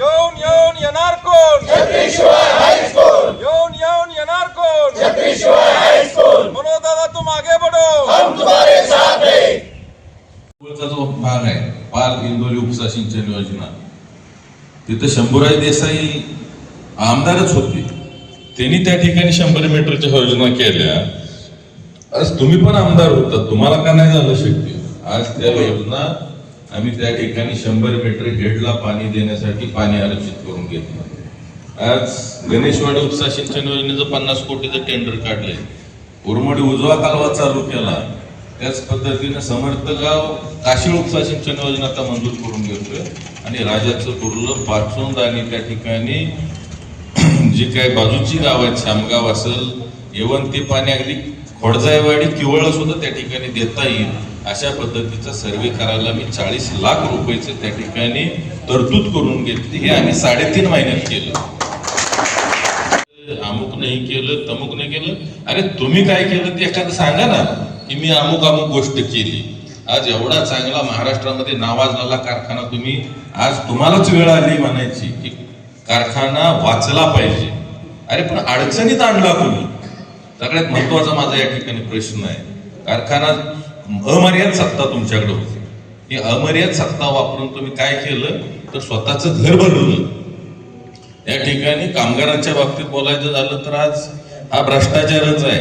येऊन येऊन येणार कोण येऊन येऊन येणार कोण मनोज दादा तुम आगे बढ़ो जो भाग आहे पाल इंदोरी उपसा सिंचन योजना. तिथं शंभूराज देसाई आमदारच होते. त्यांनी त्या ठिकाणी शंभर मीटरच्या योजना केल्या. आज तुम्ही पण आमदार होता तुम्हाला का नाही झालं शक्य? आज त्या योजना आम्ही त्या ठिकाणी शंभर मीटर हेडला पाणी देण्यासाठी पाणी आरक्षित करून घेतलं. आज गणेशवाडी उपसा सिंचन योजनेचं पन्नास कोटीचं टेंडर काढले उरमडी उजवा कालवा चालू केला. त्याच पद्धतीने समर्थगाव काशी उपसा सिंचन योजना आता मंजूर करून घेतोय. आणि राजाचं कुर्लं पाचोंद आणि त्या ठिकाणी जी काय बाजूची गाव आहेत शामगाव असेल येवन ते पाणी अगदी खोडजायवाडी किवळ सुद्धा त्या ठिकाणी देता येईल. अशा पद्धतीचा सर्वे करायला मी चाळीस लाख रुपयेचे त्या ठिकाणी तरतूद करून घेतली. हे आम्ही साडेतीन महिन्यात केलं. अमुक नाही केलं तमुक नाही केलं. अरे तुम्ही काय केलं ते एखादं सांगा ना की मी अमुक अमुक गोष्ट केली. आज एवढा चांगला महाराष्ट्रामध्ये नावाजलेला कारखाना तुम्ही आज तुम्हालाच वेळ आली म्हणायची की कारखाना वाचला पाहिजे. अरे पण अडचणीत आणला कोणी सगळ्यात महत्त्वाचा माझा या ठिकाणी प्रश्न आहे. कारखाना अमर्याद सत्ता तुमच्याकडे होती. ही अमर्याद सत्ता वापरून तुम्ही काय केलं? तर स्वतःचं घर बनवलं. या ठिकाणी कामगारांच्या बाबतीत बोलायचं झालं तर आज हा भ्रष्टाचारच आहे.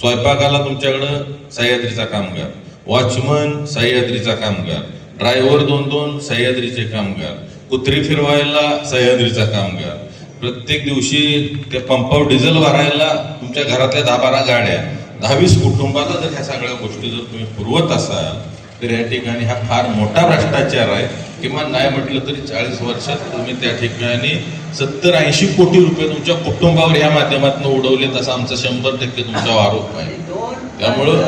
स्वयंपाकाला तुमच्याकडं सह्याद्रीचा कामगार वॉचमन सह्याद्रीचा कामगार ड्रायव्हर दोन दोन सह्याद्रीचे कामगार कुत्री फिरवायला सह्याद्रीचा कामगार. प्रत्येक दिवशी त्या पंपावर डिझेल भरायला तुमच्या घरातल्या दहा बारा गाड्या. दहावीस कुटुंबाला जर ह्या सगळ्या गोष्टी जर तुम्ही पुरवत असाल तर या ठिकाणी हा फार मोठा भ्रष्टाचार आहे. किमान नाही म्हटलं तरी चाळीस वर्षात तुम्ही त्या ठिकाणी सत्तर ऐंशी कोटी रुपये तुमच्या कुटुंबावर या माध्यमातून उडवलेत असा आमचा शंभर टक्के तुमचा आरोप आहे. त्यामुळं-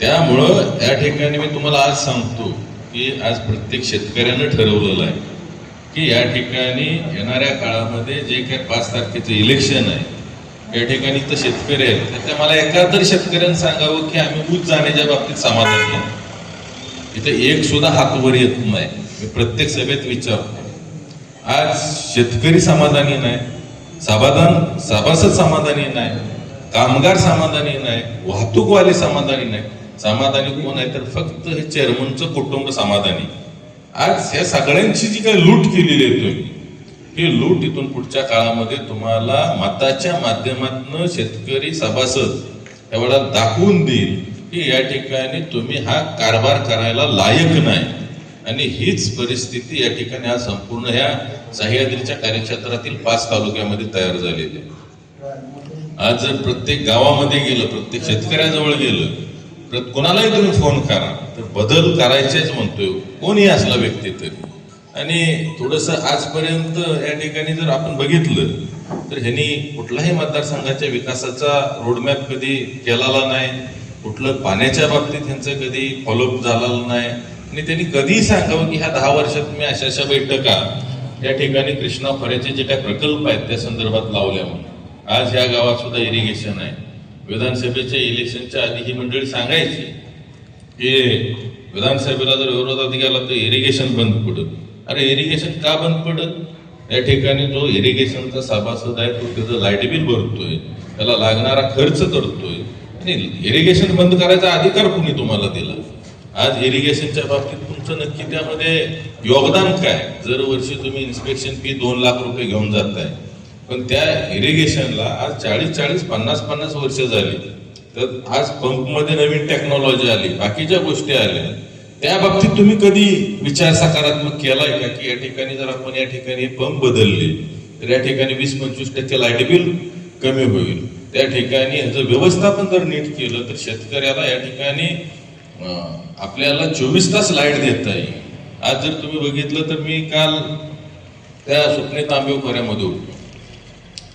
त्यामुळं या ठिकाणी मी तुम्हाला आज सांगतो की आज प्रत्येक शेतकऱ्यानं ठरवलेलं आहे की या ठिकाणी येणाऱ्या काळामध्ये जे काही पाच तारखेचं इलेक्शन आहे या ठिकाणी तर शेतकरी आहेत. तर त्या मला एका शेतकऱ्यांना सांगावं की आम्ही ऊस जाण्याच्या बाबतीत समाधानी आहे. इथे एक सुद्धा हात वर येत नाही. मी प्रत्येक सभेत विचारतो. आज शेतकरी समाधानी नाही समाधान सभासद समाधानी नाही कामगार समाधानी नाही वाहतूकवाले समाधानी नाही. समाधानी कोण आहे तर फक्त हे चेअरमनचं कुटुंब समाधानी. आज या सगळ्यांची जी काही लूट केलेली आहे तुम्ही ही लूट इथून पुढच्या काळामध्ये तुम्हाला मताच्या माध्यमातून शेतकरी सभासद एवढा दाखवून देईल की या ठिकाणी तुम्ही हा कारभार करायला लायक नाही. आणि हीच परिस्थिती या ठिकाणी आज संपूर्ण ह्या सह्याद्रीच्या कार्यक्षेत्रातील पाच तालुक्यामध्ये तयार झालेली आहे. आज जर प्रत्येक गावामध्ये गेलं प्रत्येक शेतकऱ्याजवळ गेलं तर कोणालाही तुम्ही फोन करा. तर बदल करायचेच म्हणतोय. कोणी असला व्यक्ती तरी. आणि थोडस आजपर्यंत या ठिकाणी जर आपण बघितलं तर ह्यांनी कुठलाही मतदारसंघाच्या विकासाचा रोडमॅप कधी केलेला नाही. कुठलं पाण्याच्या बाबतीत ह्यांचं कधी फॉलोअप झालेलं नाही. आणि त्यांनी कधीही सांगावं की ह्या दहा वर्षात मी अशा अशा बैठका या ठिकाणी कृष्णा खोऱ्याचे जे काही प्रकल्प आहेत त्या संदर्भात लावल्या म्हणून. आज ह्या गावात सुद्धा इरिगेशन आहे. विधानसभेच्या इलेक्शनच्या आधी ही मंडळी सांगायची की विधानसभेला जर विरोधात गेला तर इरिगेशन बंद पडत अरे इरिगेशन का बंद पडत या ठिकाणी जो इरिगेशनचा सभासद आहे तो त्याचं लाइट बिल भरतोय त्याला लागणारा खर्च करतोय आणि इरिगेशन बंद करायचा अधिकार कुणी तुम्हाला दिला आज इरिगेशनच्या बाबतीत तुमचं नक्की त्यामध्ये योगदान काय जर वर्षी तुम्ही इन्स्पेक्शन फी दोन लाख रुपये घेऊन जाताय पण त्या इरिगेशनला आज चाळीस चाळीस पन्नास पन्नास वर्ष झाली तर आज पंपमध्ये नवीन टेक्नॉलॉजी आली बाकीच्या गोष्टी आल्या. त्या बाबतीत तुम्ही कधी विचार सकारात्मक केलाय का की या ठिकाणी जर आपण या ठिकाणी पंप बदलले तर या ठिकाणी वीस पंचवीस टक्के लाइट बिल कमी होईल. त्या ठिकाणी जर व्यवस्थापन जर नीट केलं तर शेतकऱ्याला या ठिकाणी आपल्याला चोवीस तास लाइट देता येईल. आज जर तुम्ही बघितलं तर मी काल त्या सुपणे तांबे खोऱ्यामध्ये होतो.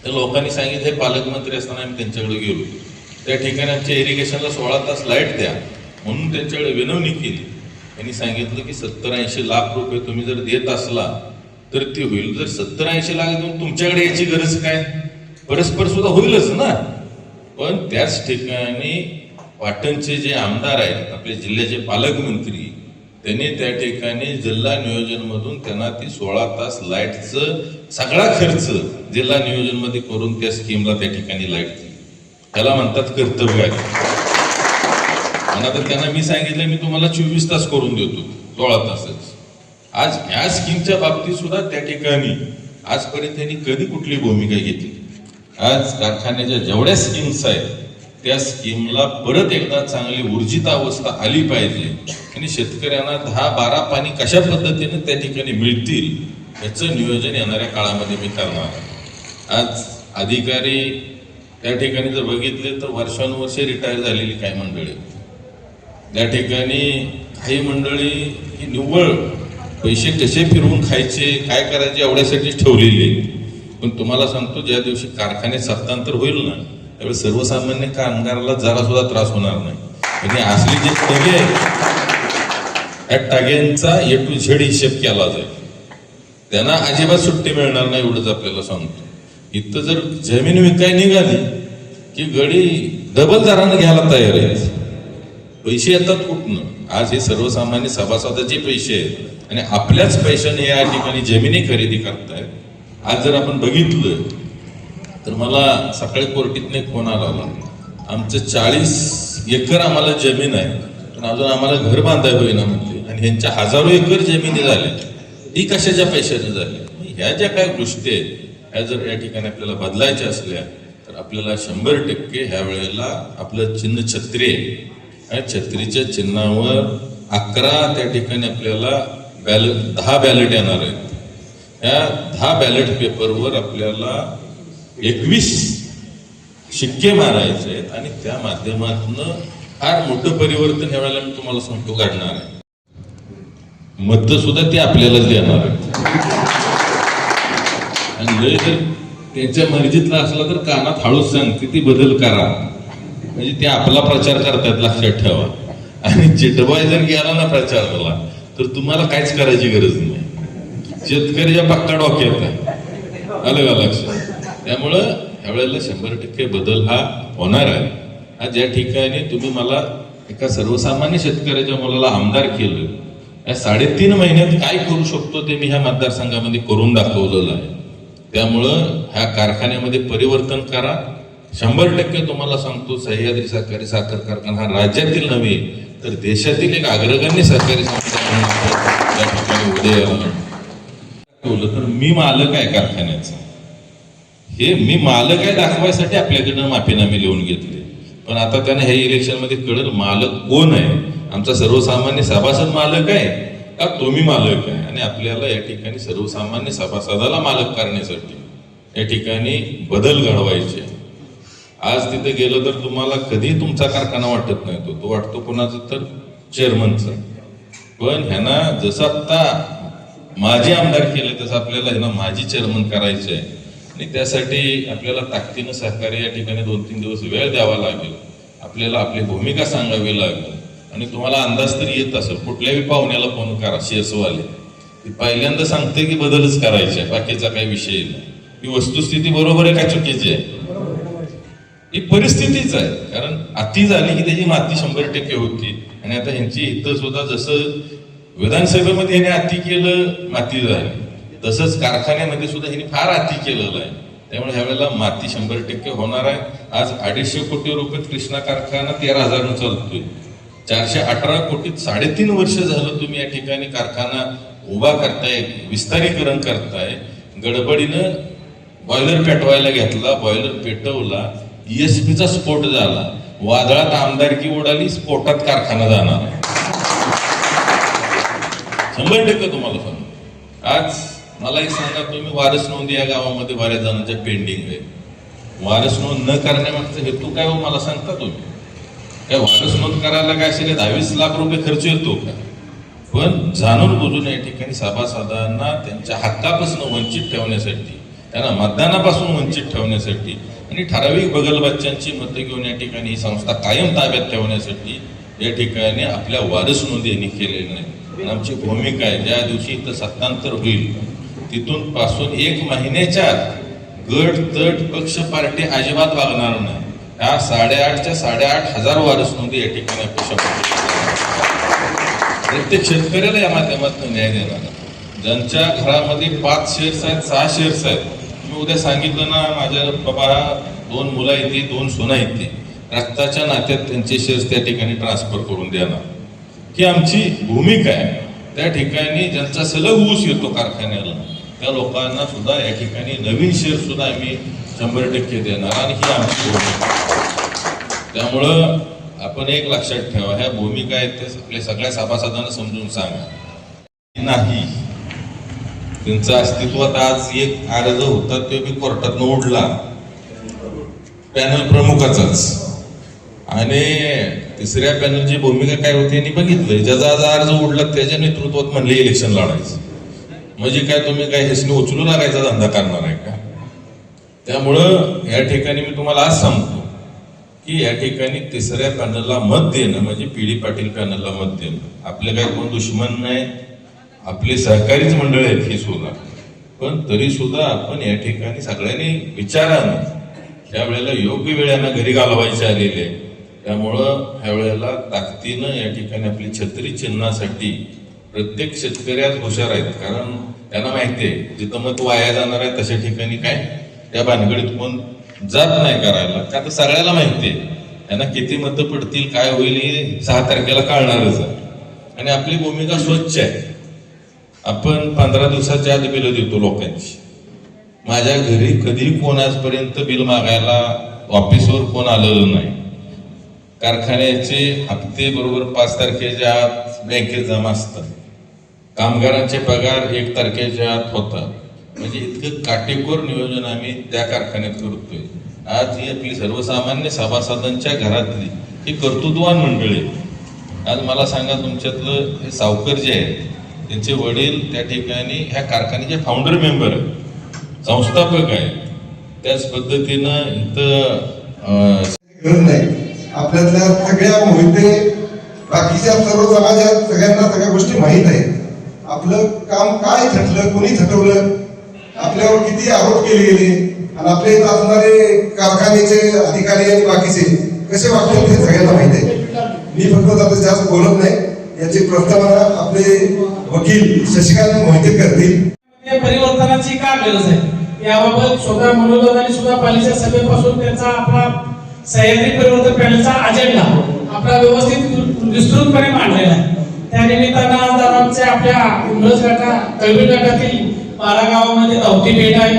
तर लोकांनी सांगितलं हे पालकमंत्री असताना आम्ही त्यांच्याकडे गेलो. त्या ठिकाणी आमच्या इरिगेशनला सोळा तास लाइट द्या. म्हणून त्यांच्याकडे विनवणी केली. त्यांनी सांगितलं की सत्तर ऐंशी लाख रुपये तुम्ही जर देत असला तर ते होईल. जर सत्तर ऐंशी लाख देऊन तुमच्याकडे याची गरज काय? परस्पर सुद्धा होईलच ना. पण त्याच ठिकाणी पाटणचे जे आमदार आहेत आपले जिल्ह्याचे पालकमंत्री त्यांनी त्या ठिकाणी जिल्हा नियोजनमधून त्यांना ती सोळा तास लाईटचं सगळा खर्च जिल्हा नियोजनमध्ये करून त्या स्कीमला त्या ठिकाणी लाइट दिली. त्याला म्हणतात कर्तव्य आणि आता त्यांना मी सांगितलं मी तुम्हाला चोवीस तास करून देतो. सोळा तासच. आज ह्या स्कीमच्या बाबतीत सुद्धा त्या ठिकाणी आजपर्यंत त्यांनी कधी कुठली भूमिका घेतली? आज कारखान्याच्या जेवढ्या स्कीम्स आहेत त्या स्कीमला परत एकदा चांगली ऊर्जित अवस्था आली पाहिजे. आणि शेतकऱ्यांना दहा बारा पाणी कशा पद्धतीने त्या ठिकाणी मिळतील याचं नियोजन येणाऱ्या काळामध्ये मी करणार आहे. आज अधिकारी त्या ठिकाणी जर बघितले तर वर्षानुवर्षे रिटायर झालेली काही मंडळी त्या ठिकाणी काही मंडळी ही निव्वळ पैसे कसे फिरवून खायचे काय करायचे एवढ्यासाठी ठेवलेली पण तुम्हाला सांगतो ज्या दिवशी कारखान्यात सत्तांतर होईल ना त्यावेळी सर्वसामान्य कामगाराला जरा सुद्धा त्रास होणार नाही. म्हणजे असली जे टगे त्या टग्यांचा ए टू झेड हिशेब केला जाईल. त्यांना अजिबात सुट्टी मिळणार नाही एवढंच आपल्याला सांगतो. इथं जर जमीन विकाय निघाली की गडी डबल दरानं घ्यायला तयार आहेत. पैसे येतात कुठनं? आज हे सर्वसामान्य सभासदाचे पैसे आहेत. आणि आपल्याच पैशाने या ठिकाणी जमिनी खरेदी करतायत. आज जर आपण बघितलं तर मला सकाळी कोर्टीतनं एक फोन आला होता. आमचं चाळीस एकर आम्हाला जमीन आहे. पण अजून आम्हाला घर बांधाय होईना म्हणजे आणि ह्यांच्या हजारो एकर जमिनी झाल्या ती कशाच्या पैशाने झाली? ह्या ज्या काय गोष्टी आहेत ह्या जर या ठिकाणी आपल्याला बदलायच्या असल्या तर आपल्याला शंभर टक्के ह्या वेळेला आपलं चिन्ह छत्री आहे. छत्रीच्या चिन्हावर अकरा त्या ठिकाणी आपल्याला बॅल दहा बॅलेट येणार आहेत. या दहा बॅलेट पेपरवर आपल्याला एकवीस शिक्के मारायचे आहेत आणि त्या माध्यमातून फार मोठं परिवर्तन या वेळेला मी तुम्हाला सांगतो काढणार आहे. मत सुद्धा ते आपल्यालाच देणार आहेत. आणि लय जर त्यांच्या मर्जीतला असला तर कानात हळूच सांगते ती बदल करा. म्हणजे ते आपला प्रचार करतात लक्षात ठेवा. आणि चिटबाय जर गेला ना प्रचाराला तर तुम्हाला काहीच करायची गरज नाही. शेतकऱ्याच्या पक्का डोक्यात आहे. आलं का लक्षात त्यामुळं ह्यावेळेला शंभर टक्के बदल हा होणार आहे. हा ज्या ठिकाणी तुम्ही मला एका सर्वसामान्य शेतकऱ्याच्या मुलाला आमदार केलं या साडेतीन महिन्यात काय करू शकतो ते मी ह्या मतदारसंघामध्ये करून दाखवलेलं आहे. त्यामुळं ह्या कारखान्यामध्ये परिवर्तन करा. शंभर टक्के तुम्हाला सांगतो सह्याद्री सहकारी साखर कारखाना हा राज्यातील नव्हे तर देशातील एक अग्रगण्य सहकारी संस्था म्हणून तर मी मालक आहे कारखान्याचा. हे मी मालक आहे दाखवायसाठी आपल्याकडनं माफीनामे लिहून घेतले. पण आता त्यांना हे इलेक्शनमध्ये कळलं मालक कोण आहे? आमचा सर्वसामान्य सभासद मालक आहे. का तुम्ही मालक आहे? आणि आपल्याला या ठिकाणी सर्वसामान्य सभासदाला मालक करण्यासाठी या ठिकाणी बदल घडवायचे आज तिथे गेलं तर तुम्हाला कधी तुमचा कारखाना वाटत नाही. तो तो वाटतो कोणाचा तर चेअरमनचा पण ह्यांना जसं आता माझे आमदार केले तसं आपल्याला ह्यांना माझी चेअरमन करायचे आहे आणि त्यासाठी आपल्याला ताकदीनं सहकार्य या ठिकाणी दोन तीन दिवस वेळ द्यावा लागेल. आपल्याला आपली भूमिका सांगावी लागेल. आणि तुम्हाला अंदाज तरी येत असेल कुठल्याही पाहुण्याला फोन करा शेसवाले. ती पहिल्यांदा सांगते की बदलच करायचे बाकीचा काही विषय नाही. ही वस्तुस्थिती बरोबर आहे का चुकीची आहे? ही परिस्थितीच आहे. कारण अति झाली की त्याची माती शंभर टक्के होती. आणि आता ह्यांची इथं सुद्धा जसं विधानसभेमध्ये ह्याने अति केलं माती झाली. तसंच कारखान्यामध्ये सुद्धा ह्यांनी फार अति केलेलं आहे. त्यामुळे ह्यावेळेला माती शंभर टक्के होणार आहे. आज अडीचशे कोटी रुपये कृष्णा कारखाना तेरा हजारनं चालतोय. चारशे अठरा कोटीत साडेतीन वर्ष झालं तुम्ही या ठिकाणी कारखाना उभा करताय विस्तारीकरण करताय. गडबडीनं बॉयलर पेटवायला घेतला बॉयलर पेटवला ईएसपीचा स्फोट झाला. वादळात आमदारकी उडाली स्फोटात कारखाना जाणार. आहे शंभर टक्के तुम्हाला सांगतो. आज मला एक सांगा तुम्ही वारस नोंदी या गावामध्ये बऱ्याच जणांच्या पेंडिंग आहे वारस नोंद न करण्यामागचा हेतू काय हो मला सांगता तुम्ही. काय वारस नोंद करायला काय असेल? दहावीस लाख रुपये खर्च येतो का? पण जाणून बुजून या ठिकाणी सभासदांना त्यांच्या हक्कापासून वंचित ठेवण्यासाठी त्यांना मतदानापासून वंचित ठेवण्यासाठी आणि ठराविक बगलबच्च्यांची मतं घेऊन या ठिकाणी ही संस्था कायम ताब्यात ठेवण्यासाठी या ठिकाणी आपल्या वारस नोंदी यांनी केलेली नाही. आणि आमची भूमिका आहे ज्या दिवशी इथं सत्तांतर होईल तिथून पासून एक महिन्याच्या गट तट पक्ष पार्टी अजिबात वागणार नाही. ह्या साडेआठच्या साडेआठ हजार वारस नोंदी या ठिकाणी अपेक्षा प्रत्येक शेतकऱ्याला या माध्यमातून न्याय देणार ज्यांच्या घरामध्ये पाच शेअर्स आहेत सहा शेअर्स आहेत मी उद्या सांगितलं ना माझ्या बाबा दोन मुलं येते दोन सोना येते रक्ताच्या नात्यात त्यांचे शेअर्स त्या ठिकाणी ट्रान्सफर करून देणार. ही आमची भूमिका आहे. त्या ठिकाणी ज्यांचा सलग ऊस येतो कारखान्याला त्या लोकांना सुद्धा या ठिकाणी नवीन शेअर सुद्धा आम्ही शंभर टक्के देणार. आणि ही आमची भूमिका त्यामुळं आपण एक लक्षात ठेवा ह्या भूमिका आहेत ते आपल्या सगळ्या सभासदांना समजून सांगा. नाही. त्यांचं अस्तित्वात आज एक अर्ज होता तो मी कोर्टात उडला. पॅनल प्रमुखाचाच. आणि तिसऱ्या पॅनलची भूमिका काय होती यांनी बघितलं ज्याचा आज अर्ज उडला त्याच्या नेतृत्वात म्हणले इलेक्शन लढायचं. म्हणजे काय तुम्ही काय हेसनी उचलू लागायचा धंदा करणार आहे का? त्यामुळं या ठिकाणी मी तुम्हाला आज सांगतो की या ठिकाणी तिसऱ्या पॅनलला मत देणं म्हणजे पीडी पाटील पॅनलला मत देणं. आपले काही कोण दुश्मन नाही आपले सहकारीच मंडळ आहेत ही सुद्धा. पण तरी सुद्धा आपण या ठिकाणी सगळ्यांनी विचारानं त्यावेळेला योग्य वेळेला घरी घालवायचे आलेले त्यामुळं ह्या वेळेला ताकदीनं या ठिकाणी आपली छत्री चिन्हासाठी प्रत्येक शेतकऱ्यात हुशार आहेत. कारण त्यांना माहिती आहे जिथं मत वाया जाणार आहे तशा ठिकाणी काय? त्या भानगडीत कोण जात नाही करायला. का तर सगळ्याला माहिती आहे. त्यांना किती मतं पडतील काय होईल हे सहा तारखेला कळणारच आहे. आणि आपली भूमिका स्वच्छ आहे. आपण पंधरा दिवसाच्या आधी बिलं देतो लोकांची. माझ्या घरी कधी कोण आजपर्यंत बिल मागायला ऑफिसवर कोण आलेलं नाही. कारखान्याचे हप्ते बरोबर पाच तारखेच्या आत बँकेत जमा असतात. कामगारांचे पगार एक तारखेच्या आत होतात. म्हणजे इतकं काटेकोर नियोजन आम्ही त्या कारखान्यात करतोय. आज ही आपली सर्वसामान्य सभासदांच्या घरातली ही कर्तृत्वान मंडळी आज मला सांगा तुमच्यातलं हे सावकर जे आहेत त्यांचे वडील त्या ठिकाणी ह्या कारखान्याचे फाउंडर मेंबर आहेत. संस्थापक आहेत. त्याच पद्धतीनं इथं नाही आपल्यातल्या सगळ्या मोहिते बाकीच्या सर्व समाजात सगळ्यांना सगळ्या गोष्टी माहीत आहेत. आपलं काम काय थटलं कोणी थटवलं आपल्यावर किती आरोप केले गेले? आणि आपल्या इथं असणारे कारखान्याचे अधिकारी आणि बाकीचे कसे वागतात हे सगळ्यांना माहीत आहे. मी फक्त आता जास्त बोलत नाही. याची प्रस्तावना आपले वकील शशिकांत मोहिते करतील. या परिवर्तनाची का गरज आहे? याबाबत स्वतः मनोदरांनी सुद्धा पालिका सभेपासून त्यांचा आपला सह्याद्री परिवर्तन पॅनलचा अजेंडा आपला व्यवस्थित विस्तृतपणे मांडलेला आहे. त्यानिमित्तानं आज आमचे आपल्या उमरस गटा तळवीर गटातील बारा गावामध्ये धावती भेट आहे.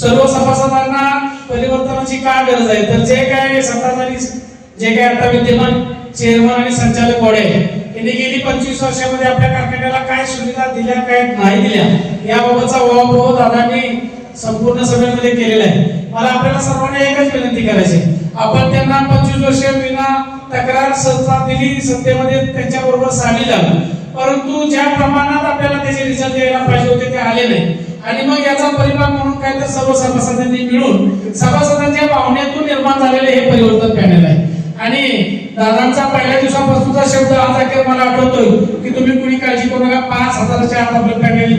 सर्व सभासदांना परिवर्तनाची का गरज आहे? तर जे काय सत्ताधारी जे काय आता विद्यमान चेअरमन आणि संचालक बॉडी आहे यांनी गेली पंचवीस वर्षामध्ये आपल्या कारखान्याला काय सुविधा दिल्या काय नाही दिल्या याबाबतचा वावभाव दादांनी संपूर्ण सभेमध्ये केलेला आहे. मला आपल्याला सर्वांना एकच विनंती करायची आहे. आपण त्यांना पंचवीस वर्ष विना तक्रार सत्ता दिली सत्तेमध्ये त्यांच्याबरोबर सामील झालं. परंतु ज्या प्रमाणात आपल्याला त्याचे रिझल्ट द्यायला पाहिजे होते ते आले नाही. आणि मग याचा परिणाम म्हणून काय तर सर्व सभासदांनी मिळून सभासदांच्या भावनेतून निर्माण झालेले हे परिवर्तन पॅनल आहे. आणि दादांचा पहिल्या दिवसापासूनचा शब्द आज अखेर मला आठवतोय की तुम्ही कुणी काळजी करू नका पाच हजाराच्या आत आपलं पॅनल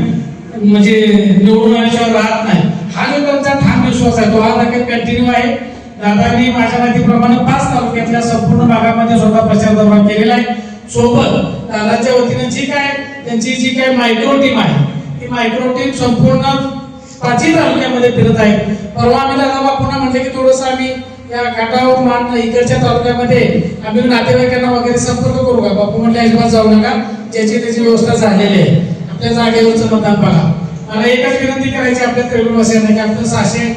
म्हणजे निवडून आल्याशिवाय राहत नाही. हा जो त्यांचा ठाम विश्वास आहे तो आज अखेर कंटिन्यू आहे. दादांनी माझ्या माहितीप्रमाणे पाच तालुक्यातल्या संपूर्ण भागामध्ये स्वतः प्रचार दौरा केलेला आहे. सोबत दादाच्या वतीने जी काय त्यांची जी काय मायक्रो टीम आहे ती मायक्रो टीम संपूर्ण पाचही तालुक्यामध्ये फिरत आहे. परवा आम्ही दादा पुन्हा म्हटलं की थोडस आम्ही या घाटावर मान इकडच्या तालुक्यामध्ये आम्ही नातेवाईकांना वगैरे संपर्क करू का? बापू म्हटले अजिबात जाऊ नका. ज्याची त्याची व्यवस्था झालेली आहे. आपल्या जागेवरचं मतदान बघा. मला एकच विनंती करायची आपल्या त्रिगुणवासियांना की आपलं सहाशे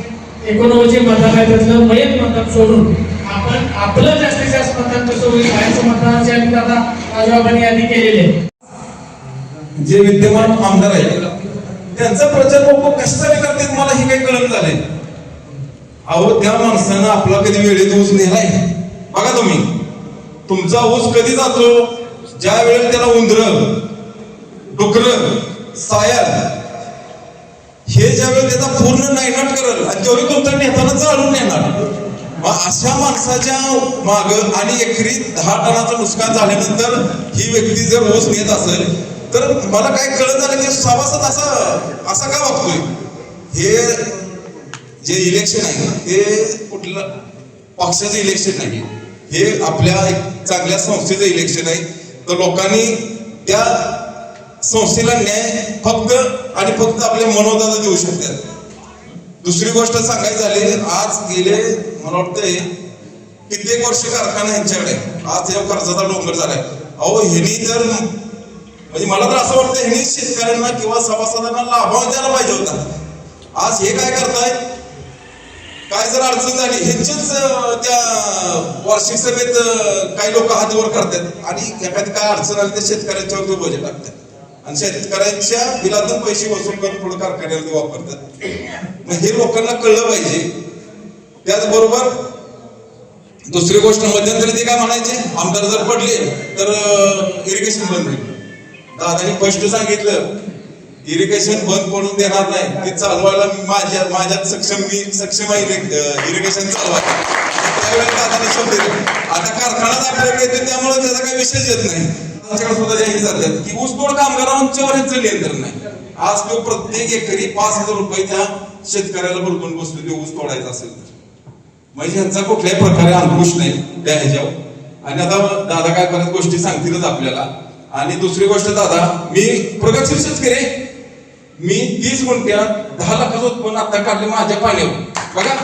एकोणऐंशी जे मतदान आहे त्यातलं मयत मतदान सोडून आपण आपलं जास्तीत जास्त मतदान कसं होईल बाहेरचं मतदान जे आम्ही आता राजबाबांनी यांनी केलेले जे विद्यमान आमदार आहेत त्यांचा प्रचार लोक कशासाठी करतात मला हे काही कळत झालंय अहो त्या माणसानं आपला कधी वेळेत ऊस नेलाय बघा तुम्ही. तुमचा ऊस कधी जातो? ज्या वेळेला त्याला उंदर डुकर सायर हे ज्यावेळी त्याचा पूर्ण नायनाट करल आणि त्यावेळी तुमचा नेताना चालून नेणार मग अशा माणसाच्या माग आणि एकरी दहा टनाचं नुकसान झाल्यानंतर ही व्यक्ती जर रोज नेत असेल तर मला काय कळत झालं की सभासद असा असा का वागतोय? हे जे इलेक्शन आहे ते कुठलं पक्षाचं इलेक्शन नाही. हे आपल्या एक चांगल्या संस्थेचं इलेक्शन आहे. तर लोकांनी त्या संस्थेला न्याय फक्त आणि फक्त आपले मनोदाला देऊ शकतात. दुसरी गोष्ट सांगायची झाली आज गेले मला वाटतंय कित्येक वर्ष कारखाना यांच्याकडे. आज या कर्जाचा डोंगर झालाय. अहो ह्यांनी जर म्हणजे मला तर असं वाटतं ह्यांनी शेतकऱ्यांना किंवा सभासदांना लाभांश द्यायला पाहिजे होता. आज हे काय करताय काय जर अडचण झाली ह्यांचेच त्या वार्षिक सभेत काही लोक हातवर करतात. आणि एखादी काय अडचण आली तर शेतकऱ्यांच्यावर बजेट बोजे टाकतात. आणि शेतकऱ्यांच्या बिलातून पैसे वसूल करून पुढे कारखान्याला ते वापरतात. मग हे लोकांना कळलं पाहिजे. त्याचबरोबर दुसरी गोष्ट मध्यंतरी ते काय म्हणायचे? आमदार जर पडले तर इरिगेशन बंद होईल. दादानी स्पष्ट सांगितलं इरिगेशन बंद पडून देणार नाही. ते चालवायला माझ्या माझ्यात सक्षम मी सक्षम आहे इरिगेशन चालवायला. त्यावेळेस दादाने शब्द दिले. आता कारखानाच दाखल येते त्यामुळे त्याचा काही विषयच येत नाही. आमच्याकडे सुद्धा जाहीर जातात की ऊसतोड कामगारांच्यावर यांचं नियंत्रण नाही. आज तो प्रत्येक एकरी पाच हजार रुपये त्या शेतकऱ्याला बोलून बसतो ते ऊस तोडायचा असेल तर. म्हणजे ह्यांचा कुठल्याही प्रकारे अंकुश नाही त्या ह्याच्यावर. आणि आता दादा काय बऱ्याच गोष्टी सांगतीलच आपल्याला. आणि दुसरी गोष्ट दादा मी प्रगतशील शेतकरी मी तीस गुंठ्यात दहा लाखाचं उत्पन्न आता काढले माझ्या पाण्यावर. बघा.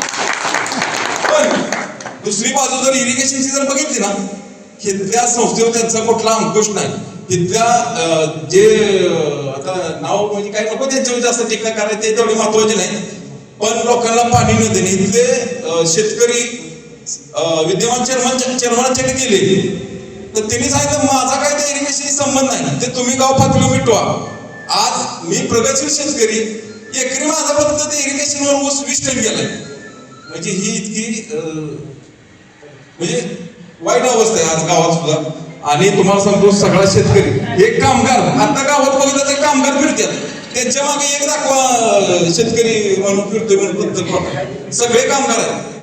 पण दुसरी बाजू जर इरिगेशनची जर बघितली ना तिथल्या संस्थेवर त्यांचा कुठला अंकुश नाही तिथल्या जे आता नाव म्हणजे काय नको त्यांच्यावर जास्त टीका करायची ते तेवढे महत्त्वाचे नाही पण लोकांना पाणी न देणे इथले शेतकरी विद्यमान चेअरमन चेअरमनाच्याकडे गेले तर त्यांनी सांगितलं माझा काय त्या इरिगेशनशी संबंध नाही ते तुम्ही गाव पातळीवर मिटवा आज मी प्रगतशील शेतकरी एकरी माझा फक्त ते इरिगेशनवर ऊस वीस टन गेलाय म्हणजे ही इतकी म्हणजे वाईट अवस्था आहे आज गावात सुद्धा. आणि तुम्हाला सांगतो सगळा शेतकरी एक कामगार आता गावात बघितलं तर कामगार फिरतात. त्यांच्या मागे एक दाखवा शेतकरी म्हणून फिरतोय म्हणून सगळे कामगार आहेत.